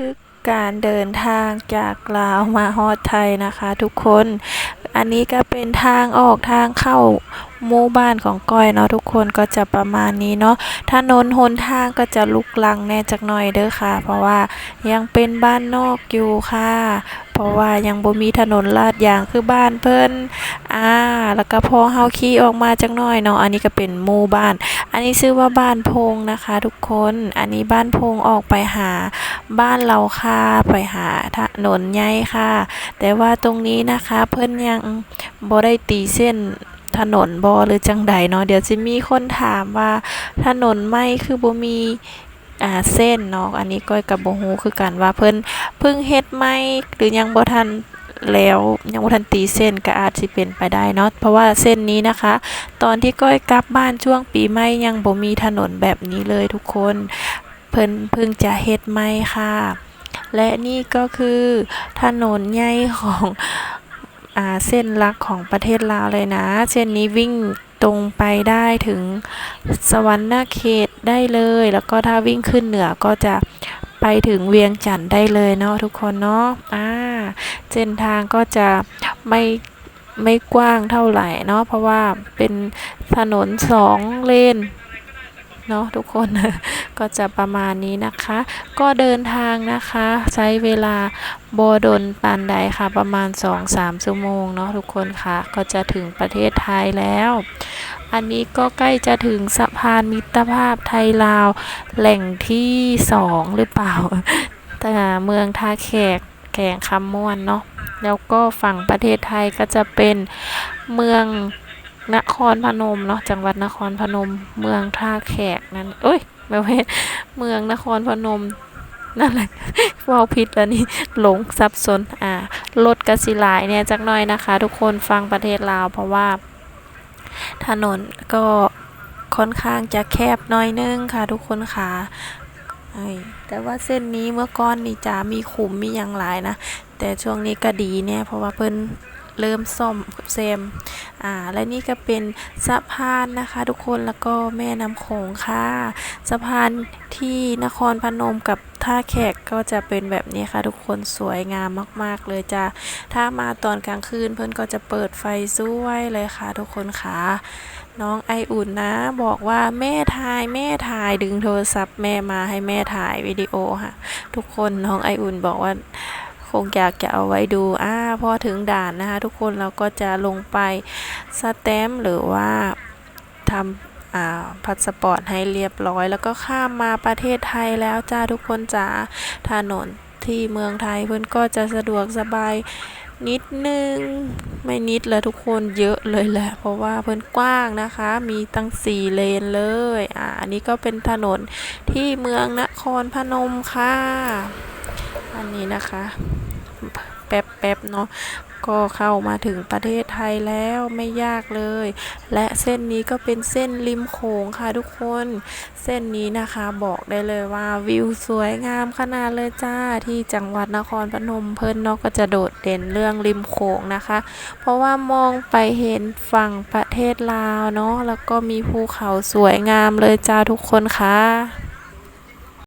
คือการเดินทางจากลาวมาฮอดไทยนะคะ ทุกคน อันนี้ก็เป็นทางออกทางเข้า หมู่บ้านของก้อยเนาะทุกคนก็จะประมาณนี้เนาะถนนหนทางก็จะลุกลังแน่จักหน่อยเด้อค่ะ เพราะว่ายังเป็นบ้านนอกอยู่ค่ะ เพราะว่ายังบ่มีถนนลาดยางคือบ้านเพิ่นอ่าแล้วก็พอเฮาขี่ออกมาจักหน่อยเนาะอันนี้ก็เป็นหมู่บ้าน อันนี้ชื่อว่าบ้านพงนะคะ ทุกคนอันนี้บ้านพงออกไปหาบ้านเราค่ะไปหาถนนใหญ่ค่ะ แต่ว่าตรงนี้นะคะเพิ่นยังบ่ได้ตีเส้น ถนนบ่หรือจังใดเนาะเดี๋ยวจะมีคนถามว่าถนนไม่คือบ่มีอ่าเส้นเนาะอันนี้ก้อยกับบ่ฮู้คือกันว่าเพิ่นเพิ่งเฮ็ดใหม่หรือยังบ่ทันแล้วยังบ่ทันตีเส้นก็อาจสิเป็นไปได้เนาะเพราะว่าเส้นนี้นะคะ ตอนที่ก้อยกลับบ้านช่วงปีใหม่ยังบ่มีถนนแบบนี้เลยทุกคน เพิ่นเพิ่งจะเฮ็ดใหม่ค่ะ และนี่ก็คือถนนใหญ่ของ เส้นหลักของประเทศลาวเลยนะ เส้นนี้วิ่งตรงไปได้ถึงสวรรณเขตได้เลย แล้วก็ถ้าวิ่งขึ้นเหนือก็จะไปถึงเวียงจันทน์ได้เลยเนาะทุกคนเนาะอ่าเส้นทางก็จะไม่ไม่กว้างเท่าไหร่เนาะเพราะว่าเป็นถนนสองเลน เนาะทุกคนก็จะประมาณนี้นะคะ ก็เดินทางนะคะ ใช้เวลาโบดนปานใดค่ะ ประมาณ 2-3ชั่วโมงเนาะทุกคนค่ะ ก็จะถึงประเทศไทยแล้ว อันนี้ก็ใกล้จะถึงสะพานมิตรภาพไทยลาว แหล่งที่สองหรือเปล่า แต่เมืองท่าแขกแขงคำม่วนเนาะแล้วก็ฝั่งประเทศไทยก็จะเป็นเมือง นครพนมเนาะจังหวัดนครพนม เมืองท่าแขกนั่นเอ้ยไม่ใช่เมืองนครพนมนั่นแหละว้าผิดแล้วนี่หลงสับสนอ่ารถกระสิหลายเนี่ยจักหน่อยนะคะ ทุกคนฟังประเทศลาวเพราะว่า ถนนก็ค่อนข้างจะแคบน้อยนึงค่ะ ทุกคนค่ะแต่ว่าเส้นนี้เมื่อก่อนนี่จะมีขุมมีอย่างหลายนะ แต่ช่วงนี้ก็ดีเนี่ยเพราะว่าเพิ่น เริ่มซ่อมแซมอ่าและนี่ก็เป็นสะพานนะคะทุกคนแล้วก็แม่น้ำโขงค่ะสะพานที่นครพนมกับท่าแขกก็จะเป็นแบบนี้ค่ะ ทุกคนสวยงามมาก ๆ เลยจ้ะถ้ามาตอนกลางคืนเพื่อนก็จะเปิดไฟสวยเลยค่ะ ทุกคนค่ะน้องไออุ่นนะ บอกว่าแม่ถ่ายแม่ถ่ายดึงโทรศัพท์แม่มาให้แม่ถ่ายวิดีโอค่ะ ทุกคนน้องไออุ่นบอกว่า คงอยากจะเอาไว้ดูอ่าพอถึงด่านนะคะ ทุกคนเราก็จะลงไปสแตมหรือว่าทำอ่าพาสปอร์ตให้เรียบร้อย แล้วก็ข้ามมาประเทศไทยแล้วจ้าทุกคนจ้าถนนที่เมืองไทยเพื่อนก็จะสะดวกสบายนิดนึงไม่นิดเลยทุกคนเยอะเลยแหละ เพราะว่าเพื่อนกว้างนะคะ มีตั้งสี่เลนเลยอ่าอันนี้ก็เป็นถนนที่เมืองนครพนมค่ะ อันนี้นะคะ แป๊บๆเนาะก็เข้ามาถึงประเทศไทยแล้วไม่ยากเลย และเส้นนี้ก็เป็นเส้นริมโขงค่ะทุกคน เส้นนี้นะคะบอกได้เลยว่าวิวสวยงามขนาดเลยจ้าที่จังหวัดนครพนมเพิ่นเนาะก็จะโดดเด่นเรื่องริมโขงนะคะ เพราะว่ามองไปเห็นฝั่งประเทศลาวเนาะแล้วก็มีภูเขาสวยงามเลยจ้าทุกคนค่ะ